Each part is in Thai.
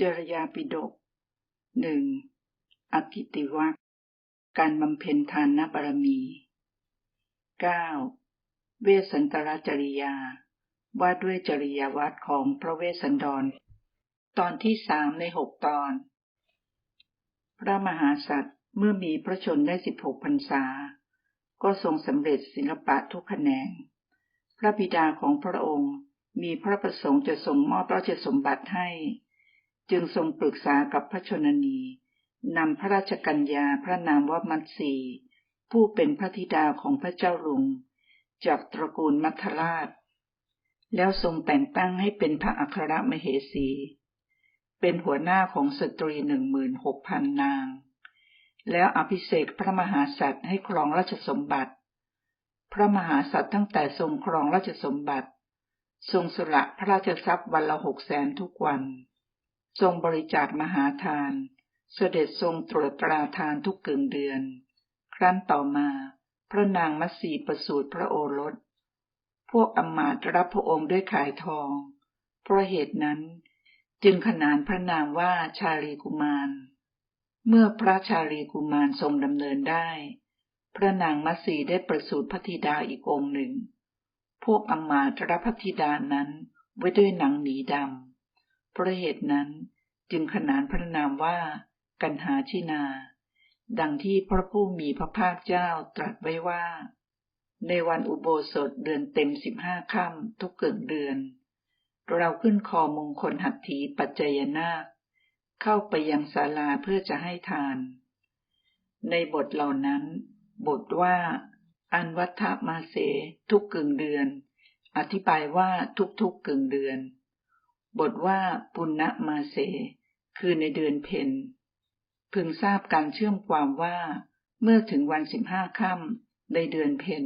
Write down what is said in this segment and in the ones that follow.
จรยาปิฎกหนึ่งอกิติวัคการบำเพ็ญทานนบารมี 9. เวสันตรจริยา ว่าด้วยจริยวัตรของพระเวสสันดร ตอนที่สามในหกตอน พระมหาสัตว์เมื่อมีพระชนได้สิบหกพรรษา ก็ทรงสำเร็จศิลปะทุกแขนง พระบิดาของพระองค์มีพระประสงค์จะส่งมอบราชสมบัติให้ จึงทรงปรึกษากับพระชนนีนำพระราชกัญญาพระนามว่ามัตสีผู้เป็นพระธิดาของพระเจ้าลุง จากตระกูลมัทราช แล้วทรงแต่งตั้งให้เป็นพระอัครมเหสี เป็นหัวหน้าของสตรีหนึ่งหมื่นหกพันนาง แล้วอภิเษกพระมหาสัตว์ให้ครองราชสมบัติ พระมหาสัตว์ตั้งแต่ทรงครองราชสมบัติ ทรงสละพระราชทรัพย์วันละหกแสนทุกวัน ทรงบริจาคมหาทาน เสด็จทรงตรวจตราทานทุกกึ่งเดือน ครั้นต่อมา พระนางมัสีประสูติพระโอรส พวกอมาตรับพระองค์ด้วยขายทอง เพราะเหตุนั้นจึงขนานพระนามว่าชาลีกุมาร เมื่อพระชาลีกุมารทรงดำเนินได้ พระนางมัสีได้ประสูติพระธิดาอีกองค์หนึ่ง พวกอมาตรับพระธิดานั้นไว้ด้วยหนังหนีดำเพราะเหตุนั้น จึงขนานพระนามว่า กันหาชินา ดังที่พระผู้มีพระภาคเจ้าตรัสไว้ว่า ในวันอุโบสถเดือนเต็มสิบห้าค่ำทุกเกิดเดือน เราขึ้นคอมงคลหัตถีปัจจยนาค เข้าไปยังศาลาเพื่อจะให้ทาน ในบทเหล่านั้น บทว่า อันวัฏมาเส ทุกกึ่งเดือน อธิบายว่าทุกๆกึ่งเดือน บทว่าปุณณมาเส คือในเดือนเพนพึงทราบการเชื่อมความว่า เมื่อถึงวันสิบห้าค่ำในเดือนเพน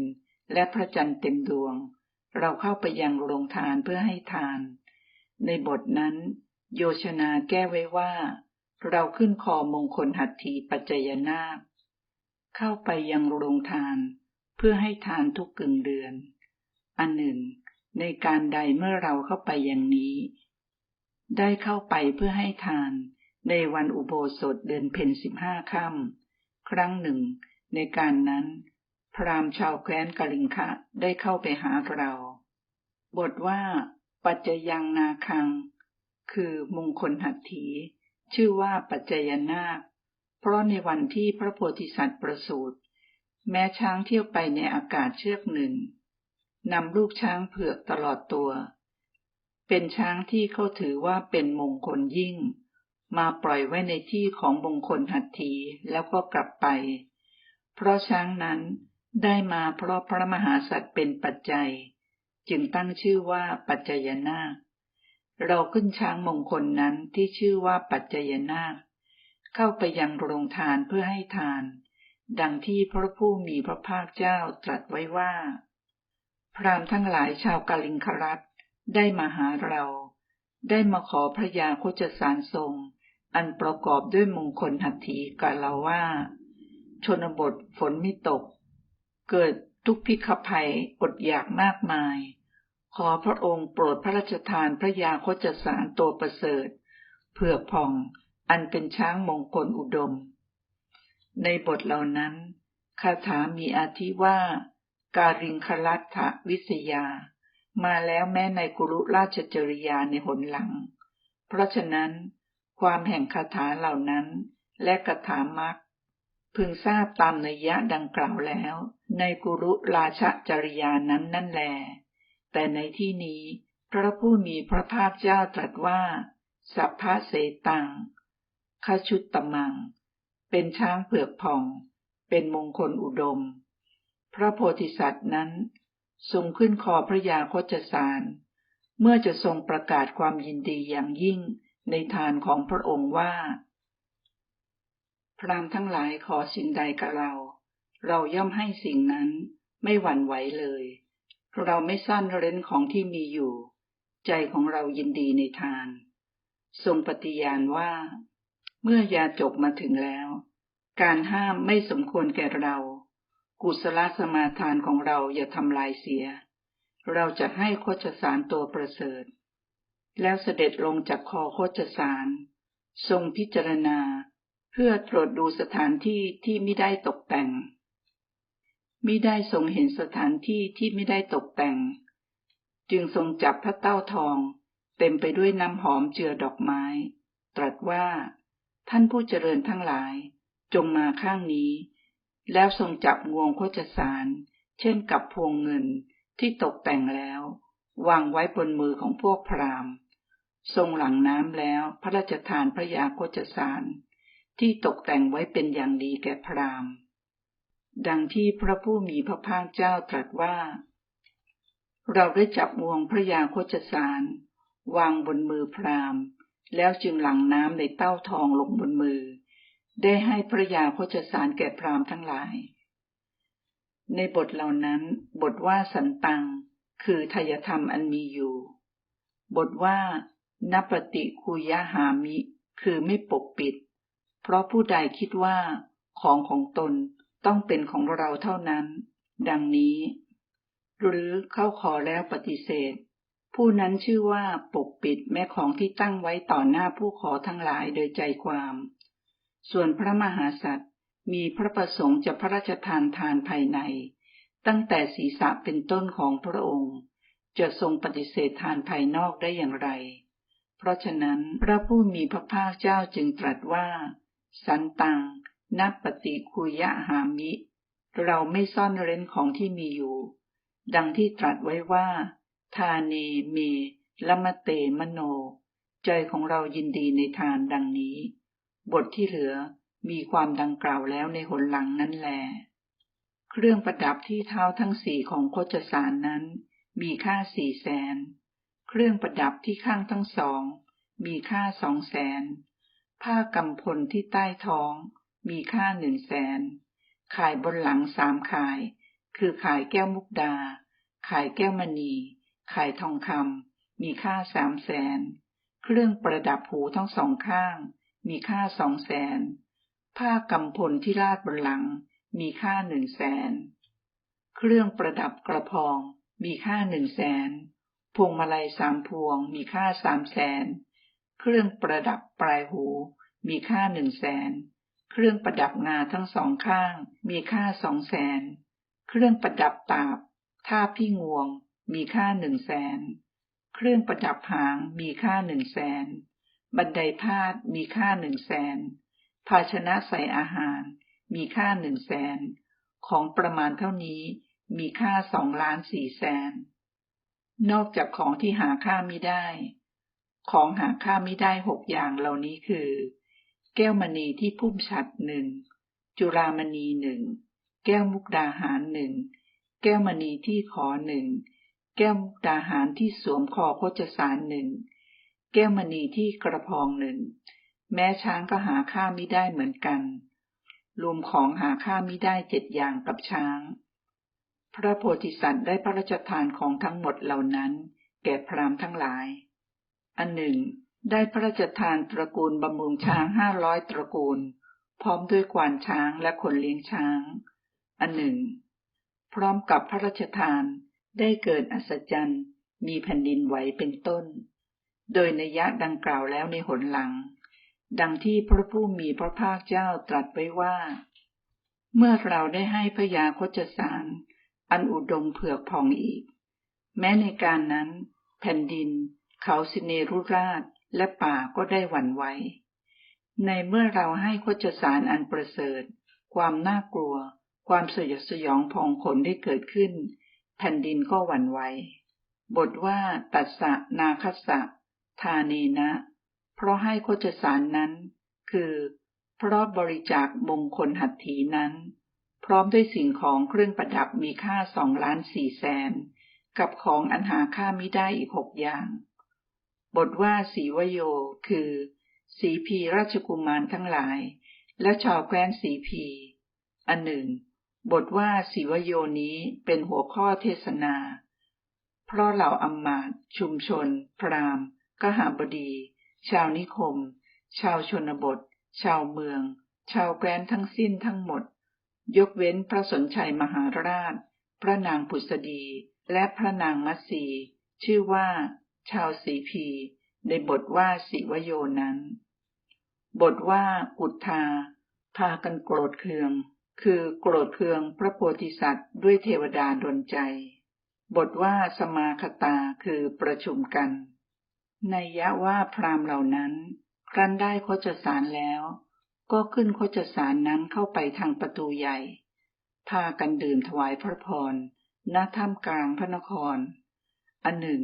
และพระจันทร์เต็มดวง เราเข้าไปยังโรงทานเพื่อให้ทาน ในบทนั้น โยชนาแก้ไว้ว่า เราขึ้นคอมงคลหัตถีปัจจยนาคเข้าไปยังโรงทานเพื่อให้ทานทุกกึ่งเดือน อันหนึ่ง ในการใดเมื่อเราเข้าไปอย่างนี้ ได้เข้าไปเพื่อให้ทาน ในวันอุโบสถเดือนเพ็ญสิบห้าค่ำครั้งหนึ่ง ในการนั้น พรามชาวแคว้นกลิงคะได้เข้าไปหาเรา บทว่า ปัจจยังนาคัง คือมงคลหัตถีชื่อว่าปัจจยนาค เพราะในวันที่พระโพธิสัตว์ประสูติ แม้ช้างเที่ยวไปในอากาศเชือกหนึ่งนำลูกช้างเผือกตลอดตัว เป็นช้างที่เขาถือว่าเป็นมงคลยิ่ง มาปล่อยไว้ในที่ของมงคลหัตถีแล้วก็กลับไป เพราะช้างนั้นได้มาเพราะพระมหาสัตว์เป็นปัจจัย จึงตั้งชื่อว่าปัจจยนาคเราขึ้นช้างมงคลนั้นที่ชื่อว่าปัจจยนาคเข้าไปยังโรงทานเพื่อให้ทาน ดังที่พระผู้มีพระภาคเจ้าตรัสไว้ว่า พรามทั้งหลายชาวกาลิงครัต ได้มาหาเรา ได้มาขอพระยาโคจสารทรง อันประกอบด้วยมงคลหัตถีกับเราว่า ชนบทฝนไม่ตก เกิดทุกพิกภัยอดอยากมากมาย ขอพระองค์โปรดพระราชทานพระยาโคจสารตัวประเสริฐเพื่อผ่องอันเป็นช้างมงคลอุดม ในบทเหล่านั้นคาถามีอาทิว่า การิงคลัตถวิสยา มาแล้วแม้ในกุรุราชจริยาในหนหลัง เพราะฉะนั้น ความแห่งคาถาเหล่านั้น และคาถามักพึงทราบตามนัยยะดังกล่าวแล้ว ในกุรุราชจริยานั้นนั่นแล แต่ในที่นี้ พระผู้มีพระภาคเจ้าตรัสว่า สัพพะเสตังคชุตตมัง เป็นช้างเผือกผ่อง เป็นมงคลอุดม พระโพธิสัตว์นั้น ทรงขึ้นคอพระยาโคจสาร เมื่อจะทรงประกาศความยินดีอย่างยิ่งในทานของพระองค์ว่า พรามทั้งหลายขอสิ่งใดกับเรา เราย่อมให้สิ่งนั้นไม่หวั่นไหวเลย เราไม่สั้นเร้นของที่มีอยู่ ใจของเรายินดีในทาน ทรงปฏิญาณว่า เมื่อยาจบมาถึงแล้ว การห้ามไม่สมควรแก่เรา กุศลสมาทานของเราอย่าทำลายเสีย เราจะให้โคจสารตัวประเสริฐ แล้วเสด็จลงจากคอโคจสาร ทรงพิจารณา เพื่อตรวจดูสถานที่ที่ไม่ได้ตกแต่งมิได้ทรงเห็นสถานที่ที่ไม่ได้ตกแต่ง จึงทรงจับพระเต้าทอง เต็มไปด้วยน้ำหอมเจือดอกไม้ ตรัสว่า ท่านผู้เจริญทั้งหลาย จงมาข้างนี้ แล้วทรงจับงวงโคจสาร เช่นกับพวงเงินที่ตกแต่งแล้ว วางไว้บนมือของพวกพราหมณ์ ทรงหลังน้ำแล้วพระราชทานพระยาโคจสาร ที่ตกแต่งไว้เป็นอย่างดีแก่พราหมณ์ ดังที่พระผู้มีพระภาคเจ้าตรัสว่า เราได้จับงวงพระยาโคจสาร วางบนมือพราหมณ์ แล้วจึงหลังน้ำในเต้าทองลงบนมือ ได้ให้พระยาโคจสารแก่พราหมณ์ทั้งหลาย ในบทเหล่านั้น บทว่าสันตัง คือทายธรรมอันมีอยู่ บทว่านปติคุยหามิ คือไม่ปกปิด เพราะผู้ใดคิดว่า ของของตนต้องเป็นของเราเท่านั้น ดังนี้ หรือเข้าขอแล้วปฏิเสธ ผู้นั้นชื่อว่าปกปิดแม้ของที่ตั้งไว้ต่อหน้าผู้ขอทั้งหลายโดยใจความ ส่วนพระมหาสัตว์มีพระประสงค์จะพระราชทานทานภายใน ตั้งแต่ศีรษะเป็นต้นของพระองค์ จะทรงปฏิเสธทานภายนอกได้อย่างไร เพราะฉะนั้นพระผู้มีพระภาคเจ้าจึงตรัสว่า สันตัง นับปฏิคุยะหามิ เราไม่ซ่อนเร้นของที่มีอยู่ ดังที่ตรัสไว้ว่า ทาเนเมละมะเตมโน ใจของเรายินดีในทานดังนี้ บทที่เหลือมีความดังกล่าวแล้วในหนหลังนั้นแล เครื่องประดับที่เท้าทั้งสี่ของโคจสารนั้น มีค่าสี่แสน เครื่องประดับที่ข้างทั้งสอง มีค่าสองแสน ผ้ากำพลที่ใต้ท้อง มีค่าหนึ่งแสน ขายบนหลังสามขาย คือขายแก้วมุกดา ขายแก้วมณี ขายทองคำมีค่าสามแสน เครื่องประดับหูทั้งสองข้าง มีค่าสองแสน ผ้ากำพลที่ลาดบนหลัง มีค่าหนึ่งแสน เครื่องประดับกระพอง มีค่าหนึ่งแสน พวงมาลัยสามพวง มีค่าสามแสน เครื่องประดับปลายหู มีค่าหนึ่งแสน เครื่องประดับงาทั้งสองข้าง มีค่าสองแสน เครื่องประดับตาบ ท่าพี่งวง มีค่าหนึ่งแสน เครื่องประดับหาง มีค่าหนึ่งแสน บันไดพาดมีค่าหนึ่งแสน ภาชนะใส่อาหาร มีค่าหนึ่งแสน ของประมาณเท่านี้มีค่าสองล้านสี่แสน นอกจากของที่หาค่าไม่ได้ ของหาค่าไม่ได้หกอย่างเหล่านี้คือ แก้วมณีที่พุ่มฉัดหนึ่ง จุรามณีหนึ่ง แก้วมุกดาหารหนึ่ง แก้วมณีที่ขอหนึ่ง แก้วมุกดาหารที่สวมคอโคจสารหนึ่ง แก้วมณีที่กระพองหนึ่ง แม้ช้างก็หาค่าไม่ได้เหมือนกัน รวมของหาค่าไม่ได้เจ็ดอย่างกับช้าง พระโพธิสัตว์ได้พระราชทานของทั้งหมดเหล่านั้น แก่พรามทั้งหลาย อันหนึ่ง ได้พระราชทานตระกูลบำรุงช้างห้าร้อยตระกูล พร้อมด้วยกวานช้างและคนเลี้ยงช้าง อันหนึ่ง พร้อมกับพระราชทานได้เกิดอัศจรรย์ มีแผ่นดินไหวเป็นต้น โดยในยะดังกล่าวแล้วในหนหลัง ดังที่พระผู้มีพระภาคเจ้าตรัสไว้ว่า เมื่อเราได้ให้พยาคจสาร อันอุดมเผือกผ่องอีก แม้ในการนั้น แผ่นดิน เขาสิเนรุราชและป่าก็ได้หวั่นไหวในเมื่อเราให้คจสารอันประเสริฐ ความน่ากลัว ความสยดสยองพองขนได้เกิดขึ้น แผ่นดินก็หวั่นไหวบทว่าตัดสะนาคัสสะ ทาเนนะ เพราะให้โคจสารนั้น คือ เพราะบริจาคมงคลหัตถีนั้น พร้อมด้วยสิ่งของเครื่องประดับมีค่าสองล้านสี่แสน กับของอันหาค่ามิได้อีกหกอย่าง บทว่าสีวโย คือ สีพีราชกุมารทั้งหลาย และชาวแคว้นสีพี อันหนึ่ง บทว่าสีวโยนี้เป็นหัวข้อเทศนา เพราะเหล่าอัมมาตชุมชน พราม กหาบดี ชาวนิคม ชาวชนบท ชาวเมือง ชาวแคว้นทั้งสิ้นทั้งหมด ยกเว้นพระสนชัยมหาราช พระนางผุษดี และพระนางมัสีชื่อว่า ชาวสีพี ในบทว่าสิวโยนั้น บทว่ากุฏาพากันโกรธเคือง คือโกรธเคืองพระโพธิสัตว์ด้วยเทวดาดนใจ บทว่าสมาคตาคือประชุมกัน ในยะว่าพรามเหล่านั้นครั้นได้โคจสารแล้ว ก็ขึ้นโคจสารนั้นเข้าไปทางประตูใหญ่ พากันดื่มถวายพระพรณถ้ำกลางพระนคร อันหนึ่ง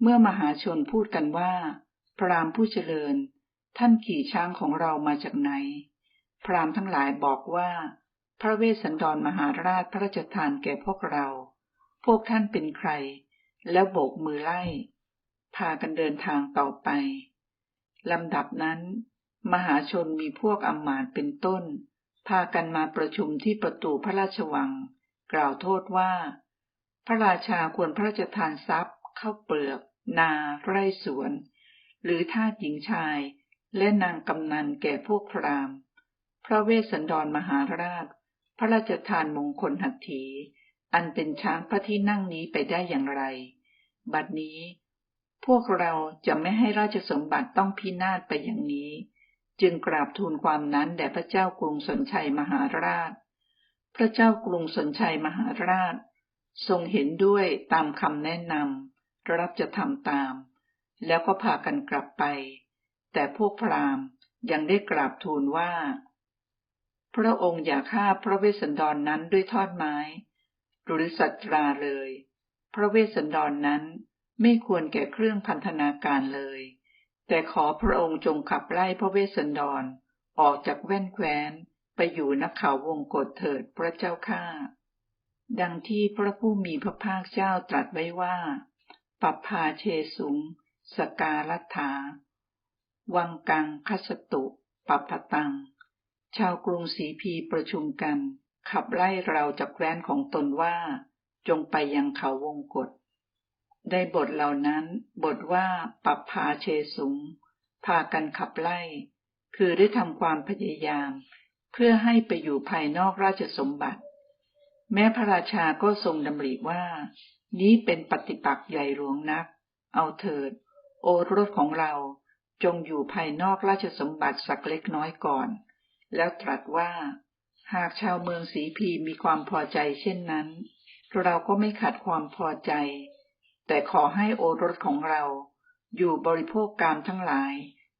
เมื่อมหาชนพูดกันว่า พรามผู้เจริญ ท่านขี่ช้างของเรามาจากไหน พรามทั้งหลายบอกว่า พระเวสสันดรมหาราชพระราชทานแก่พวกเรา พวกท่านเป็นใคร แล้วโบกมือไล่ พากันเดินทางต่อไปลำดับนั้น มหาชนมีพวกอำมาตย์เป็นต้น พากันมาประชุมที่ประตูพระราชวัง กล่าวโทษว่า พระราชาควรพระราชทานทรัพย์เข้าเปลือก นาไร่สวน หรือทาสหญิงชาย และนางกำนันแก่พวกพรามพระเวสสันดรมหาราช พระราชทานมงคลหัตถี อันเป็นช้างพระที่นั่งนี้ไปได้อย่างไร บัดนี้ พวกเราจะไม่ให้ราชสมบัติต้องพินาศไปอย่างนี้ จึงกราบทูลความนั้นแด่พระเจ้ากรุงสนชัยมหาราช พระเจ้ากรุงสนชัยมหาราช ทรงเห็นด้วยตามคำแนะนำรับจะทำตาม แล้วก็พากันกลับไป แต่พวกพราหมณ์ยังได้กราบทูลว่า พระองค์อย่าฆ่าพระเวสสันดรนนั้นด้วยทอดไม้ หรือสัตราเลย พระเวสสันดรนนั้น ไม่ควรแก่เครื่องพันธนาการเลย แต่ขอพระองค์จงขับไล่พระเวสสันดรออกจากแว่นแคว้นไปอยู่นักเขาวงกฏเถิดพระเจ้าข้าดังที่พระผู้มีพระภาคเจ้าตรัสไว้ว่า ปัปพาเชสุง สกาลัฐา วังกังคัสตุปัปพตัง ชาวกรุงศรีพีประชุมกัน ขับไล่เราจากแคว้นของตนว่า จงไปยังเขาวงกฏ ได้บทเหล่านั้น บทว่าปับพาเชสุง พากันขับไล่ คือได้ทำความพยายาม เพื่อให้ไปอยู่ภายนอกราชสมบัติ แม้พระราชาก็ทรงดำริว่า นี้เป็นปฏิปักษ์ใหญ่หลวงนัก เอาเถิด โอรสของเราจงอยู่ภายนอกราชสมบัติสักเล็กน้อยก่อน แล้วตรัสว่า หากชาวเมืองสีพีมีความพอใจเช่นนั้น เราก็ไม่ขัดความพอใจ แต่ขอให้โอรสของเราอยู่บริโภคกามทั้งหลาย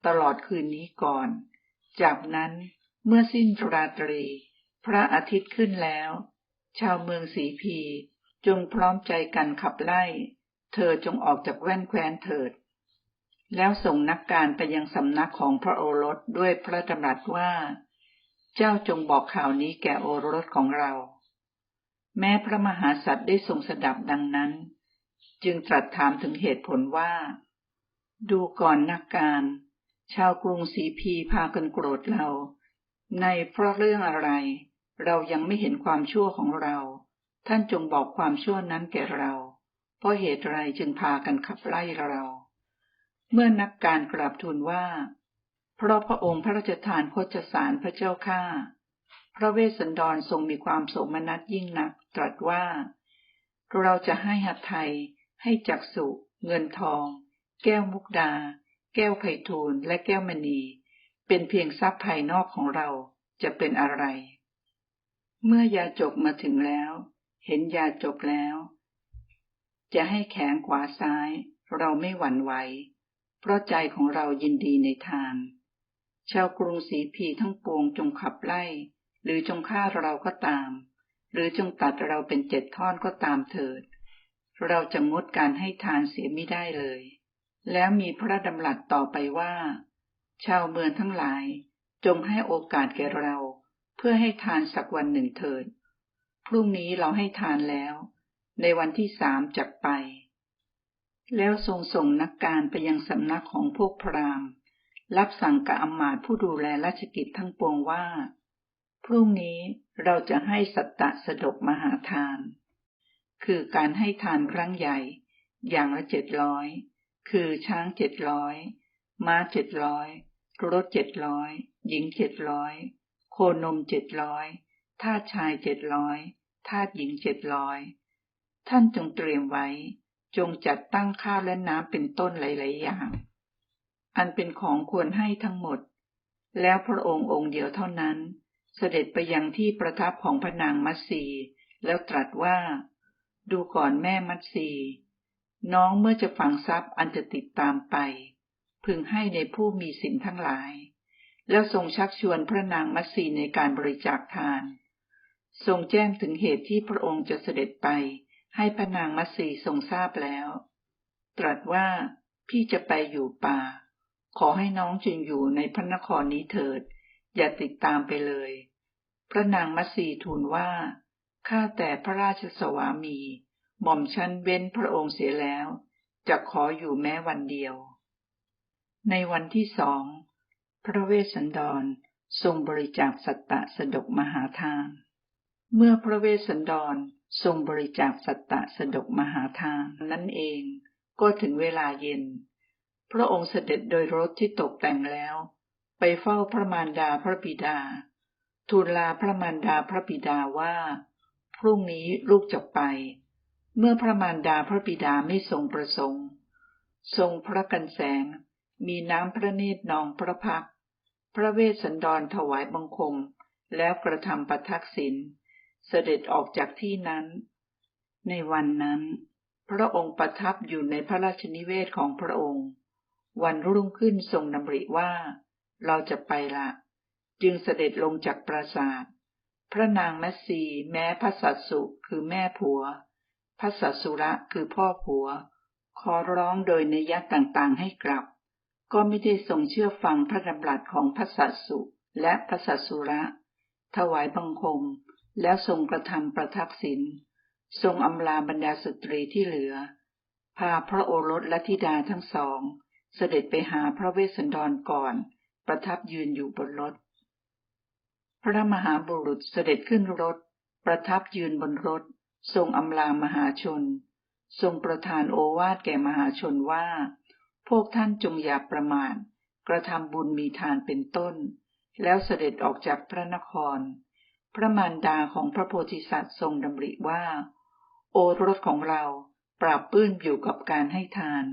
ตลอดคืนนี้ก่อน จากนั้นเมื่อสิ้นราตรี พระอาทิตย์ขึ้นแล้ว ชาวเมืองสีพีจงพร้อมใจกันขับไล่ เธอจงออกจากแว่นแคว้นเถิด แล้วส่งนักการไปยังสำนักของพระโอรสด้วยพระดำรัสว่า เจ้าจงบอกข่าวนี้แก่โอรสของเรา แม้พระมหาสัตว์ได้ทรงสดับดังนั้น จึงตรัสถามถึงเหตุผลว่า ดูก่อนนักการ ชาวกรุงสีพีพากันโกรธเรา ในเพราะเรื่องอะไร เรายังไม่เห็นความชั่วของเรา ท่านจงบอกความชั่วนั้นแก่เรา เพราะเหตุไรจึงพากันขับไล่เรา เมื่อนักการกราบทูลว่า เพราะพระองค์พระราชทานโคจสารพระเจ้าข้าพระเวสสันดรทรงมีความโสมนัสยิ่งนัก ตรัสว่า เราจะให้หัตไทย ให้จักสุเงินทอง แก้วมุกดา แก้วไผ่ทูลและแก้วมณี เป็นเพียงทรัพย์ภายนอกของเราจะเป็นอะไร เมื่อยาจกมาถึงแล้ว เห็นยาจกแล้ว จะให้แขงขวาซ้าย เราไม่หวั่นไหว เพราะใจของเรายินดีในทาน ชาวกรุงศรีพีทั้งปวงจงขับไล่ หรือจงฆ่าเราก็ตาม หรือจงตัดเราเป็นเจ็ดท่อนก็ตามเถิด เราจะงดการให้ทานเสียไม่ได้เลย แล้วมีพระดำรัสต่อไปว่า ชาวเมืองทั้งหลาย จงให้โอกาสแก่เรา เพื่อให้ทานสักวันหนึ่งเถิด พรุ่งนี้เราให้ทานแล้ว ในวันที่สามจักไป แล้วทรงส่งนักการไปยังสำนักของพวกพราหมณ์ รับสั่งกับอมาตผู้ดูแลราชกิจทั้งปวงว่า พรุ่งนี้เราจะให้สัตตะสดกมหาทาน คือการให้ทานครั้งใหญ่ อย่างละเจ็ดร้อยคือช้างเจ็ดร้อยม้าเจ็ดร้อยรถเจ็ดร้อยหญิงเจ็ดร้อยโคนมเจ็ดร้อยทาสชายเจ็ดร้อยทาสหญิงเจ็ดร้อยท่านจงเตรียมไว้ จงจัดตั้งข้าวและน้ำเป็นต้นหลาย ๆ อย่าง อันเป็นของควรให้ทั้งหมด แล้วพระองค์องค์เดียวเท่านั้น เสด็จไปยังที่ประทับของพระนางมัตสีแล้วตรัสว่า ดูก่อนแม่มัตสีน้องเมื่อจะฝังทรัพย์อันจะติดตามไป พึงให้ในผู้มีสินทั้งหลาย แล้วทรงชักชวนพระนางมัตสีในการบริจาคทาน ทรงแจ้งถึงเหตุที่พระองค์จะเสด็จไป ให้พระนางมัตสีทรงทราบแล้ว ตรัสว่าพี่จะไปอยู่ป่า ขอให้น้องจึงอยู่ในพระนครนี้เถิด อย่าติดตามไปเลย พระนางมัตสีทูลว่า ข้าแต่พระราชสวามี หม่อมชันเว้นพระองค์เสียแล้ว จะขออยู่แม้วันเดียว ในวันที่สอง พระเวสสันดรทรงบริจาคสัตตะสดกมหาทาน เมื่อพระเวสสันดรทรงบริจาคสัตตะสดกมหาทานนั่นเองก็ถึงเวลาเย็น พระองค์เสด็จโดยรถที่ตกแต่งแล้ว ไปเฝ้าพระมารดาพระบิดา ทูลลาพระมารดาพระบิดาว่า พรุ่งนี้ลูกจะไป เมื่อพระมารดาพระบิดาไม่ทรงประสงค์ ทรงพระกันแสง มีน้ำพระเนตรนองพระพัก พระเวสสันดรถวายบังคม แล้วกระทำประทักษิณเสด็จออกจากที่นั้น ในวันนั้น พระองค์ประทับอยู่ในพระราชนิเวศของพระองค์ วันรุ่งขึ้นทรงดำริว่า เราจะไปละ จึงเสด็จลงจากปราสาท พระนางแมสีแม้พระสัตสุคือแม่ผัว พระสัตสุระคือพ่อผัว ขอร้องโดยนยักษ์ต่างๆให้กลับ ก็ไม่ได้ทรงเชื่อฟังพระดำรัสของพระสัตสุและพระสัตสุระ ถวายบังคม แล้วทรงกระทำประทักษิณทรงอำลาบรรดาสตรีที่เหลือ พาพระโอรสและธิดาทั้งสอง เสด็จไปหาพระเวสสันดรก่อน ประทับยืนอยู่บนรถ ระมหาบุรุษเสด็จขึ้นรถ ประทับยืนบนรถ ทรงอำลามหาชน ทรงประทานโอวาทแก่มหาชนว่า พวกท่านจงอย่าประมาทกระทำบุญมีทานเป็นต้น แล้วเสด็จออกจากพระนคร พระมารดาของพระโพธิสัตว์ทรงดำริว่า โอรสของเราปราบปื้นอยู่กับการให้ทาน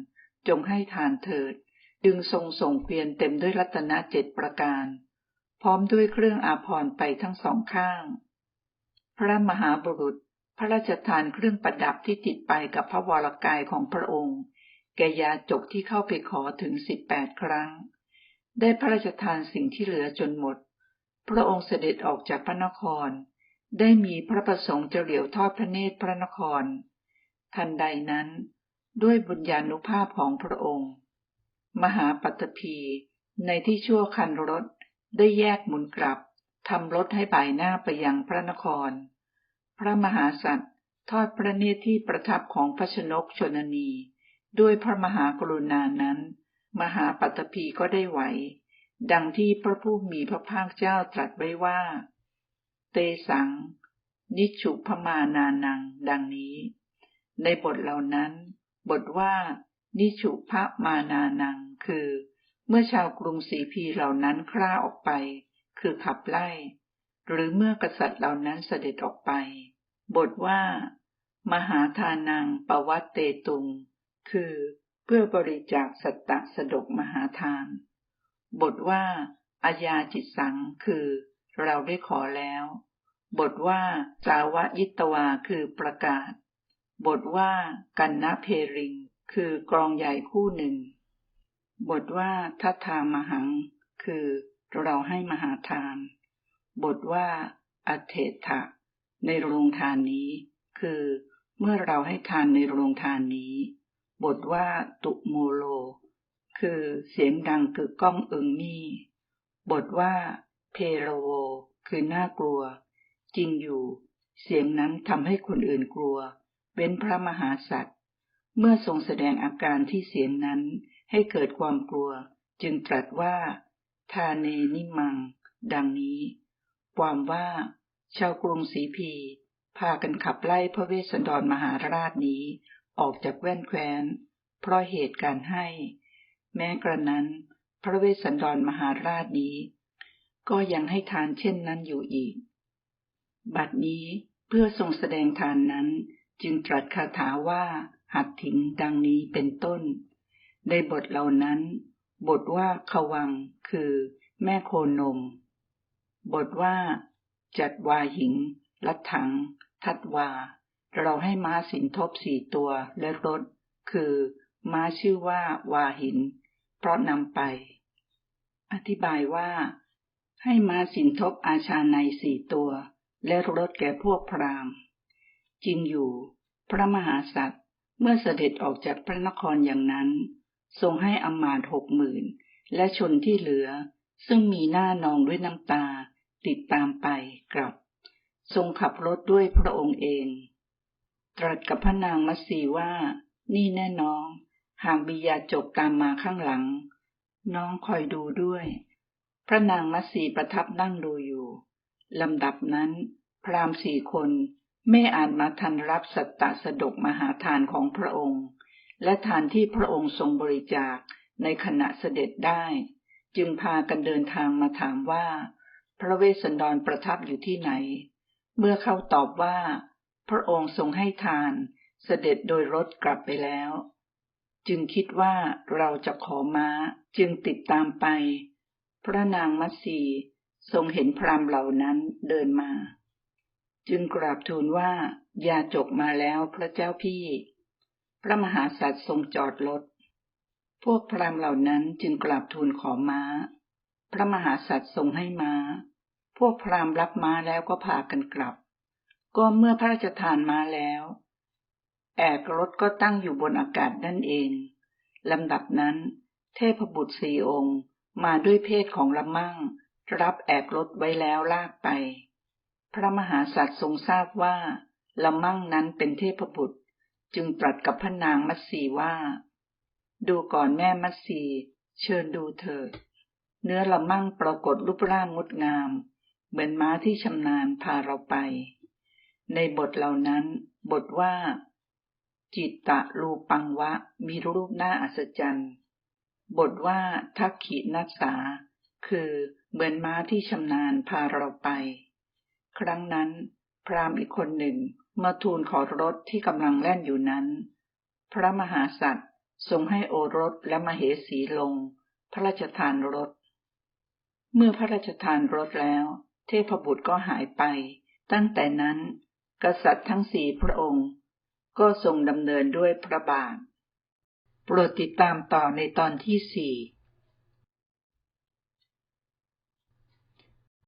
จงให้ทานเถิดจึงทรงส่งเกวียนเต็มด้วยรัตนเจ็ดประการ ร้อมด้วยเครื่องอาภรณ์ไปทั้งสองข้าง พระมหาบุรุษพระราชทานเครื่องประดับที่ติดไปกับพระวรกายของพระองค์ แกยาจกที่เข้าไปขอถึงสิบแปดครั้ง ได้พระราชทานสิ่งที่เหลือจนหมด พระองค์เสด็จออกจากพระนคร ได้มีพระประสงค์จะเหลียวทอดพระเนตรพระนคร ทันใดนั้น ด้วยบุญญาณุภาพของพระองค์ มหาปัตภีในที่ชั่วคันรถ ได้แยกหมุนกลับทำรถให้บ่ายหน้าไปยังพระนคร พระมหาสัตว์ทอดพระเนตรที่ประทับของพระชนกชนนี ด้วยพระมหากรุณานั้น มหาปัตภีก็ได้ไหว ดังที่พระผู้มีพระภาคเจ้าตรัสไว้ว่า เตสัง นิชุพมานานัง ดังนี้ ในบทเหล่านั้น บทว่า นิชุพมานานัง คือ เมื่อชาวกรุงศรีพีเหล่านั้นคล้าออกไป คือขับไล่ หรือเมื่อกษัตริย์เหล่านั้นเสด็จออกไป บทว่า มหาทานังปวัตเตตุง คือเพื่อบริจาคสัตตะสดกมหาทาน บทว่าอาญาจิตสังคือ เราได้ขอแล้ว บทว่าสาวะยิตวาคือประกาศ บทว่ากันนะเพริง คือกรองใหญ่คู่หนึ่ง บทว่าทัทามหัง คือเราให้มหาทาน บทว่าอเทถะในโรงทานนี้ คือเมื่อเราให้ทานในโรงทานนี้ บทว่าตุโมโล คือเสียงดังคือก้องอึงมี่ บทว่าเพโรโว คือน่ากลัว จริงอยู่ เสียงนั้นทำให้คนอื่นกลัว เว้นพระมหาสัตว์ เมื่อทรงแสดงอาการที่เสียงนั้น ให้เกิดความกลัว จึงตรัสว่าทาเนนิมัง ดังนี้ ความว่า ชาวกรุงศรีพี พากันขับไล่พระเวสสันดรมหาราชนี้ ออกจากแว่นแคว้น เพราะเหตุการให้ แม้กระนั้น พระเวสสันดรมหาราชนี้ ก็ยังให้ทานเช่นนั้นอยู่อีก บัดนี้เพื่อทรงแสดงทานนั้น จึงตรัสคาถาว่าหัดถิงดังนี้เป็นต้น ในบทเหล่านั้น บทว่าขวังคือแม่โคนม บทว่า จัดวาหิง ลัดถัง ทัดวา เราให้ม้าสินทบสี่ตัวและรถ คือ ม้าชื่อว่าวาหิน เพราะนำไป อธิบายว่า ให้ม้าสินทบอาชาในสี่ตัว และรถแก่พวกพราหมณ์ จริงอยู่ พระมหาสัตว์เมื่อเสด็จออกจากพระนครอย่างนั้น ทรงให้อมาตหกหมื่นและชนที่เหลือ ซึ่งมีหน้านองด้วยน้ำตา ติดตามไปกลับ ทรงขับรถด้วยพระองค์เอง ตรัสกับพระนางมัสีว่า นี่แน่น้อง หากบิยาจกตามมาข้างหลัง น้องคอยดูด้วย พระนางมัสีประทับนั่งดูอยู่ลำดับนั้น พราหมณ์สี่คนไม่อาจมาทันรับสัตตสดกมหาทานของพระองค์ และทานที่พระองค์ทรงบริจาคในขณะเสด็จได้ จึงพากันเดินทางมาถามว่า พระเวสสันดรประทับอยู่ที่ไหน เมื่อเขาตอบว่า พระองค์ทรงให้ทานเสด็จโดยรถกลับไปแล้ว จึงคิดว่าเราจะขอม้าจึงติดตามไป พระนางมัสีทรงเห็นพรามเหล่านั้นเดินมา จึงกราบทูลว่า ยาจกมาแล้วพระเจ้าพี่ พระมหาสัตว์ทรงจอดรถ พวกพราหมณ์เหล่านั้นจึงกราบทูลขอม้า พระมหาสัตว์ทรงให้ม้า พวกพราหมณ์รับม้าแล้วก็พากันกลับ ก็เมื่อพระราชทานม้าแล้ว แอกรถก็ตั้งอยู่บนอากาศนั่นเอง ลำดับนั้น เทพบุตรสี่องค์ มาด้วยเพศของละมั่ง รับแอกรถไว้แล้วลากไป พระมหาสัตว์ทรงทราบว่าละมั่งนั้นเป็นเทพบุตร จึงตรัสกับพระนางมัตสีว่า ดูก่อนแม่มัตสีเชิญดูเถิด เนื้อละมั่งปรากฏรูปร่างงดงาม เหมือนม้าที่ชำนาญพาเราไป ในบทเหล่านั้น บทว่า จิตตะรูปังวะมีรูปหน้าอัศจรรย์บทว่าทักขินัสสา คือเหมือนม้าที่ชำนาญพาเราไป ครั้งนั้น พราหมณ์อีกคนหนึ่ง มาทูลขอรถที่กำลังแล่นอยู่นั้น พระมหาสัตว์ทรงให้โอรสและมเหสีลง พระราชทานรถ เมื่อพระราชทานรถแล้ว เทพบุตรก็หายไป ตั้งแต่นั้น กษัตริย์ทั้งสี่พระองค์ ก็ทรงดำเนินด้วยพระบาท โปรดติดตามต่อในตอนที่สี่